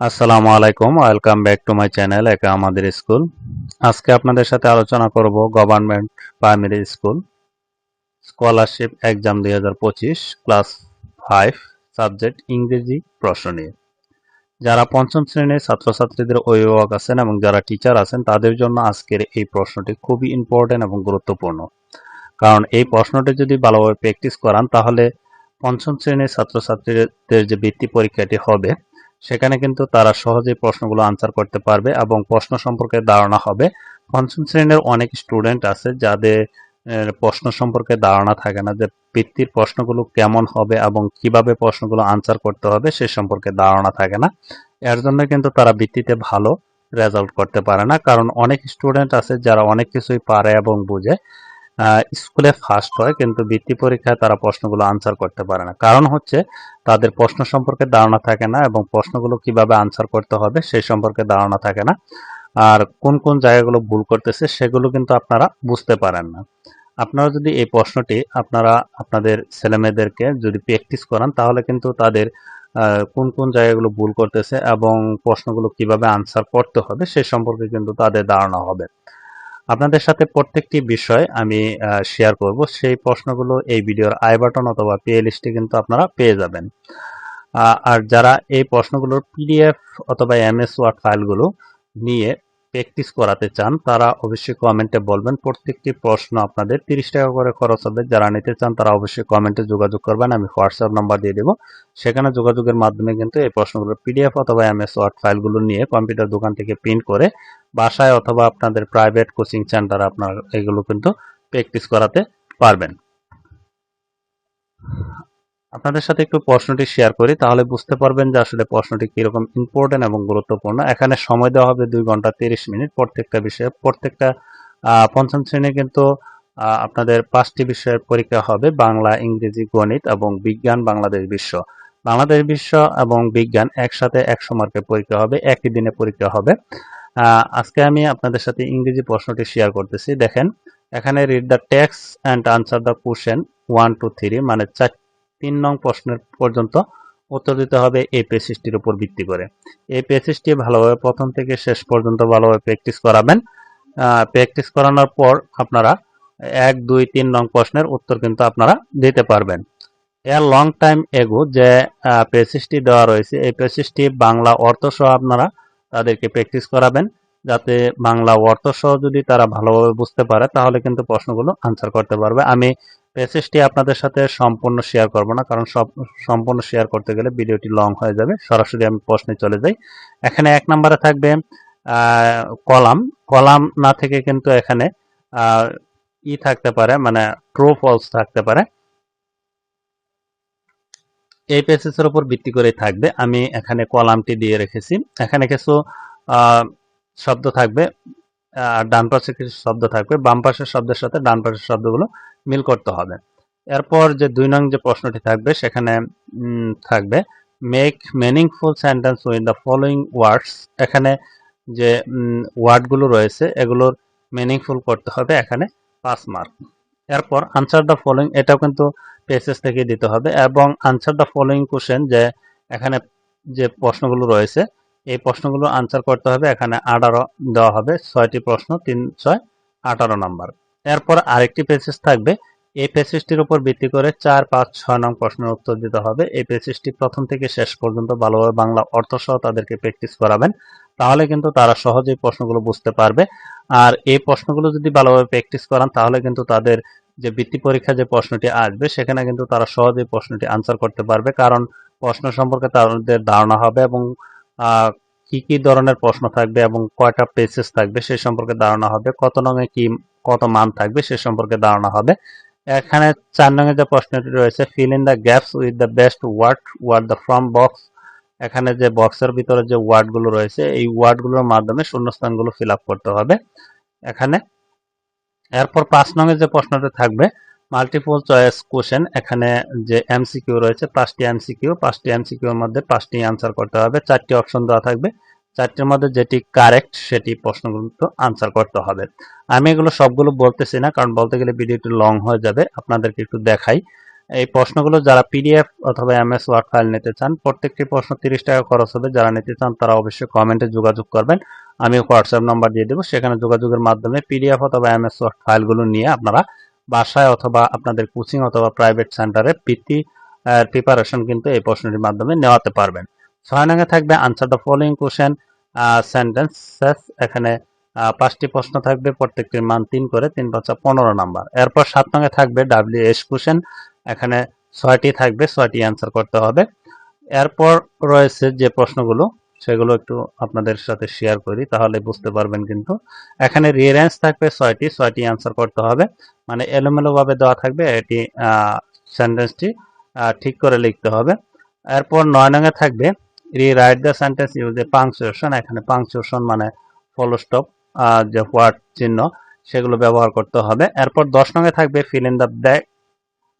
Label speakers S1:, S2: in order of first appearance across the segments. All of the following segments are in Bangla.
S1: আসসালামু আলাইকুম, welcome back to my channel একা আমাদের স্কুল। আজকে আপনাদের সাথে আলোচনা করব government primary school. Scholarship exam দুই হাজার পঁচিশ, ক্লাস ফাইভ, সাবজেক্ট ইংরেজি প্রশ্ন নিয়ে। যারা পঞ্চম শ্রেণির ছাত্রছাত্রীদের অভিভাবক আছেন এবং যারা টিচার আছেন, তাদের জন্য আজকের এই প্রশ্নটি খুবই ইম্পর্টেন্ট এবং গুরুত্বপূর্ণ। কারণ এই প্রশ্নটি যদি ভালোভাবে প্র্যাকটিস করান, তাহলে পঞ্চম শ্রেণির ছাত্রছাত্রীদের যে বৃত্তি পরীক্ষাটি হবে সেখানে কিন্তু তারা সহজেই প্রশ্নগুলো আনসার করতে পারবে এবং প্রশ্ন সম্পর্কে ধারণা হবে। পঞ্চম শ্রেণির অনেক স্টুডেন্ট আছে যাদের প্রশ্ন সম্পর্কে ধারণা থাকে না যে বৃত্তির প্রশ্নগুলো কেমন হবে এবং কীভাবে প্রশ্নগুলো আনসার করতে হবে সে সম্পর্কে ধারণা থাকে না। এর জন্য কিন্তু তারা বৃত্তিতে ভালো রেজাল্ট করতে পারে না। কারণ অনেক স্টুডেন্ট আছে যারা অনেক কিছুই পারে এবং বুঝে। স্কুলে ফার্স্ট হয়, কিন্তু বৃত্তি পরীক্ষায় তারা প্রশ্নগুলো আনসার করতে পারে না। কারণ হচ্ছে, তাদের প্রশ্ন সম্পর্কে ধারণা থাকে না এবং প্রশ্নগুলো কীভাবে আনসার করতে হবে সেই সম্পর্কে ধারণা থাকে না। আর কোন কোন জায়গাগুলো ভুল করতেছে সেগুলো কিন্তু আপনারা বুঝতে পারেন না। আপনারা যদি এই প্রশ্নটি আপনারা আপনাদের ছেলেমেয়েদেরকে যদি প্র্যাকটিস করান, তাহলে কিন্তু তাদের কোন কোন জায়গাগুলো ভুল করতেছে এবং প্রশ্নগুলো কীভাবে আনসার করতে হবে সে সম্পর্কে কিন্তু তাদের ধারণা হবে। আপনাদের সাথে প্রত্যেকটি বিষয় আমি শেয়ার করব। সেই প্রশ্নগুলো এই ভিডিওর আই বাটন অথবা প্লে লিস্টে কিন্তু আপনারা পেয়ে যাবেন। আর যারা এই প্রশ্নগুলোর পিডিএফ অথবা এমএস ওয়ার্ড ফাইলগুলো নিয়ে প্র্যাকটিস করাতে চান, তারা অবশ্যই কমেন্টে বলবেন। প্রত্যেকটি প্রশ্ন আপনাদের তিরিশ টাকা করে খরচ হবে। যারা নিতে চান, তারা অবশ্যই কমেন্টে যোগাযোগ করবেন। আমি হোয়াটসঅ্যাপ নাম্বার দিয়ে দেবো। সেখানে যোগাযোগের মাধ্যমে কিন্তু এই প্রশ্নগুলো পিডিএফ অথবা এমএস ওয়ার্ড ফাইলগুলো নিয়ে কম্পিউটার দোকান থেকে প্রিন্ট করে বাসায় অথবা আপনাদের প্রাইভেট কোচিং সেন্টার আপনার এগুলো কিন্তু প্র্যাকটিস করাতে পারবেন। আপনাদের সাথে একটু প্রশ্নটি শেয়ার করি, তাহলে বুঝতে পারবেন যে আসলে প্রশ্নটি কীরকম ইম্পর্টেন্ট এবং গুরুত্বপূর্ণ। এখানে সময় দেওয়া হবে দুই ঘণ্টা তিরিশ মিনিট প্রত্যেকটা বিষয়ে। প্রত্যেকটা পঞ্চম শ্রেণি কিন্তু আপনাদের পাঁচটি বিষয়ের পরীক্ষা হবে, বাংলা, ইংরেজি, গণিত এবং বিজ্ঞান, বাংলাদেশ, বিশ্ব। বাংলাদেশ, বিশ্ব এবং বিজ্ঞান একসাথে একশো মার্কের পরীক্ষা হবে, একই দিনে পরীক্ষা হবে। আজকে আমি আপনাদের সাথে ইংরেজি প্রশ্নটি শেয়ার করতেছি। দেখেন, এখানে read the text and answer the question one two three মানে চার তিন নং প্রশ্নের পর্যন্ত উত্তর দিতে হবে এই পেসিসটির উপর ভিত্তি করে। এই পেসিসটি ভালোভাবে প্রথম থেকে শেষ পর্যন্ত ভালোভাবে প্র্যাকটিস করাবেন। প্র্যাকটিস করানোর পর আপনারা এক, দুই, তিন নং প্রশ্নের উত্তর কিন্তু আপনারা দিতে পারবেন। এর লং টাইম এগো যে পেসিসটি দেওয়া রয়েছে, এই পেসিসটি বাংলা অর্থ সহ আপনারা তাদেরকে প্র্যাকটিস করাবেন। যাতে বাংলা অর্থ সহ যদি তারা ভালোভাবে বুঝতে পারে, তাহলে কিন্তু প্রশ্নগুলো আনসার করতে পারবে। আমি প্যাসেজটি আপনাদের সাথে সম্পূর্ণ শেয়ার করব না, কারণ সব, সম্পূর্ণ শেয়ার করতে গেলে ভিডিওটি লং হয়ে যাবে। সরাসরি আমি প্রশ্নে চলে যাই। এখানে এক নম্বরে থাকবে কলাম। কলাম না থেকে কিন্তু এখানে ই থাকতে পারে মানে ট্রু ফলস থাকতে পারে। এই পেসেসের উপর ভিত্তি করে থাকবে। আমি এখানে কলামটি দিয়ে রেখেছি। এখানে কিছু শব্দ থাকবে আর ডান পাশে কিছু শব্দ থাকবে। বাম পাশের শব্দের সাথে ডান পাশের শব্দগুলো মিল করতে হবে। এরপর যে দুই নং যে প্রশ্নটি থাকবে, সেখানে থাকবে make meaningful sentence with the following words এখানে যে ওয়ার্ডগুলো রয়েছে, এগুলোর মিনিংফুল করতে হবে এখানে পাঁচ মার্ক এরপর আনসার দ্য ফলোয়িং এটাও কিন্তু পেসেস থেকে দিতে হবে এবং আনসার দ্য ফলোয়িং কোশ্চেন যে, এখানে যে প্রশ্নগুলো রয়েছে, এই প্রশ্নগুলো আনসার করতে হবে। এখানে আঠারো দেওয়া হবে, ছয়টি প্রশ্ন, তিন, ছয়, আঠারো নাম্বার। এরপর আরেকটি পেসেস থাকবে। এই পেসেসটির উপর ভিত্তি করে চার, পাঁচ, ছয় নং প্রশ্নের উত্তর দিতে হবে। এই পেসেসটি প্রথম থেকে শেষ পর্যন্ত ভালোভাবে বাংলা অর্থ সহ তাদেরকে প্র্যাকটিস করাবেন। তাহলে কিন্তু তারা সহজেই প্রশ্নগুলো বুঝতে পারবে। আর এই প্রশ্নগুলো যদি ভালোভাবে প্র্যাকটিস করান, তাহলে কিন্তু তাদের যে বৃত্তি পরীক্ষা যে প্রশ্নটি আসবে, সেখানে কিন্তু তারা সহজেই প্রশ্নটি আনসার করতে পারবে। কারণ প্রশ্ন সম্পর্কে তাদের ধারণা হবে এবং কি কি ধরনের প্রশ্ন থাকবে এবং কয়টা পেসেস থাকবে, সে সম্পর্কে ধারণা হবে। কত নঙে কি কত মান থাকবে সে সম্পর্কে ধারণা হবে। এখানে চার নঙে যে প্রশ্নটি রয়েছে fill in the gaps with the best word word the from box এখানে যে বক্সের ভিতরে যে ওয়ার্ডগুলো রয়েছে, এই ওয়ার্ডগুলোর মাধ্যমে শূন্যস্থানগুলো ফিল আপ করতে হবে। এখানে, এরপর পাঁচ নঙে যে প্রশ্নটি থাকবে মাল্টিপল চয়েস কোশ্চেন এখানে যে এমসিকিউ রয়েছে, পাঁচটি এমসিকিউ পাঁচটি এমসিকিউ এর মধ্যে পাঁচটি আনসার করতে হবে। চারটি অপশন দেওয়া থাকবে। চারটির মধ্যে যেটি কারেক্ট সেটি প্রশ্নগুলো আনসার করতে হবে। আমি এগুলো সবগুলো বলতেছি না, কারণ বলতে গেলে ভিডিওটি লং হয়ে যাবে। আপনাদেরকে একটু দেখাই। এই প্রশ্নগুলো যারা পিডিএফ অথবা এমএস ওয়ার্ড ফাইল নিতে চান, প্রত্যেকটি প্রশ্ন তিরিশ টাকা খরচ হবে। যারা নিতে চান, তারা অবশ্যই কমেন্টে যোগাযোগ করবেন। আমি হোয়াটসঅ্যাপ নাম্বার দিয়ে দেবো। সেখানে যোগাযোগের মাধ্যমে পিডিএফ অথবা এমএস ওয়ার্ড ফাইলগুলো নিয়ে আপনারা বাসায় অথবা আপনাদের কোচিং অথবা প্রাইভেট সেন্টারে পিটি প্রিপারেশন কিন্তু এই প্রশ্নটির মাধ্যমে নেওয়াতে পারবেন। ছয় নঙ্গে থাকবে answer the following question sentences এখানে পাঁচটি প্রশ্ন থাকবে, প্রত্যেকটির মান তিন করে, তিন পাঁচা পনেরো নাম্বার। এরপর সাত নঙ্গে থাকবে ডাব্লিউ এস কোশ্চেন এখানে ছয়টি থাকবে, ছয়টি অ্যান্সার করতে হবে। এরপর রয়েছে যে প্রশ্নগুলো, সেগুলো একটু আপনাদের সাথে শেয়ার করি, তাহলে বুঝতে পারবেন কিন্তু। এখানে রিয়ারেন্স থাকবে ছয়টি ছয়টি অ্যান্সার করতে হবে। মানে এলোমেলোভাবে দেওয়া থাকবে, এটি সেন্টেন্সটি ঠিক করে লিখতে হবে। এরপর নয় নঙ্গে থাকবে re write the sentence use a punctuation এখানে পাংচুয়েশন মানে ফলো স্টপ যে ওয়ার্ড চিহ্ন, সেগুলো ব্যবহার করতে হবে। এরপর দশ নঙ্গে থাকবে ফিল ইন দ্য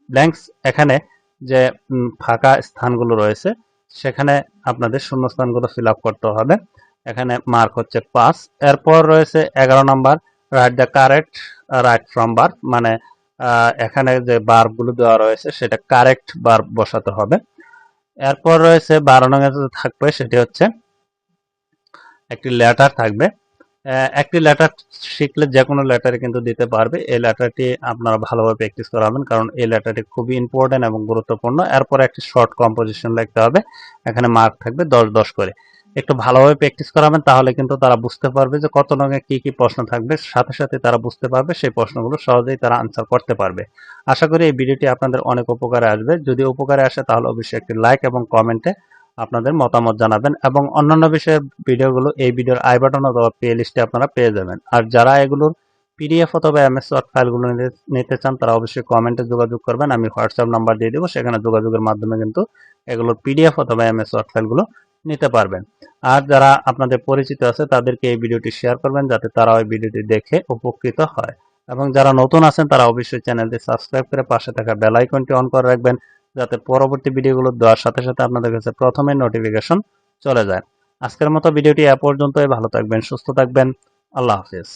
S1: ব্ল্যাঙ্কস এখানে যে ফাঁকা স্থানগুলো রয়েছে, সেখানে আপনাদের শূন্যস্থানগুলো ফিল আপ করতে হবে। এখানে মার্ক হচ্ছে পাঁচ। এরপর রয়েছে এগারো number write the correct right from বার মানে এখানে যে বারগুলো দেওয়া রয়েছে, সেটা কারেক্ট বার বসাতে হবে। এরপর রয়েছে বারো নং থাকবে সেটি হচ্ছে একটি লেটার থাকবে। একটি লেটার শিখলে যে কোনো লেটারে কিন্তু দিতে পারবে। এই লেটারটি আপনারা ভালোভাবে প্র্যাকটিস করাবেন কারণ এই লেটারটি খুবই ইম্পর্টেন্ট এবং গুরুত্বপূর্ণ। এরপর একটি শর্ট কম্পোজিশন লিখতে হবে। এখানে মার্ক থাকবে দশ দশ করে। একটু ভালোভাবে প্র্যাকটিস করাবেন, তাহলে কিন্তু তারা বুঝতে পারবে যে কত রঙে কি কি প্রশ্ন থাকবে। সাথে সাথে তারা বুঝতে পারবে, সেই প্রশ্নগুলো সহজেই তারা আনসার করতে পারবে। আশা করি এই ভিডিওটি আপনাদের অনেক উপকারে আসবে। যদি উপকারে আসে, তাহলে অবশ্যই একটি লাইক এবং কমেন্টে আপনাদের মতামত জানাবেন এবং অন্যান্য বিষয়ের ভিডিওগুলো এই ভিডিওর আই বাটন অথবা প্লে লিস্টে আপনারা পেয়ে যাবেন। আর যারা এগুলোর পিডিএফ অথবা এমএস ওয়ার্ড ফাইলগুলো নিতে- চান, তারা অবশ্যই কমেন্টে যোগাযোগ করবেন। আমি হোয়াটসঅ্যাপ নাম্বার দিয়ে দেবো, সেখানে যোগাযোগের মাধ্যমে কিন্তু এগুলোর পিডিএফ অথবা এমএস ওয়ার্ড ফাইলগুলো নিতে পারবেন। আর যারা আপনাদের পরিচিত আছে, তাদেরকে এই ভিডিওটি শেয়ার করবেন, যাতে তারা ওই ভিডিওটি দেখে উপকৃত হয়। এবং যারা নতুন আছেন, তারা অবশ্যই চ্যানেলটি সাবস্ক্রাইব করে পাশে থাকা বেল আইকনটি অন করে রাখবেন, যাতে পরবর্তী ভিডিওগুলো দেওয়ার সাথে সাথে আপনাদের কাছে প্রথমে নোটিফিকেশন চলে যায়। আজকের মতো ভিডিওটি এ পর্যন্তই। ভালো থাকবেন, সুস্থ থাকবেন। আল্লাহ হাফিজ।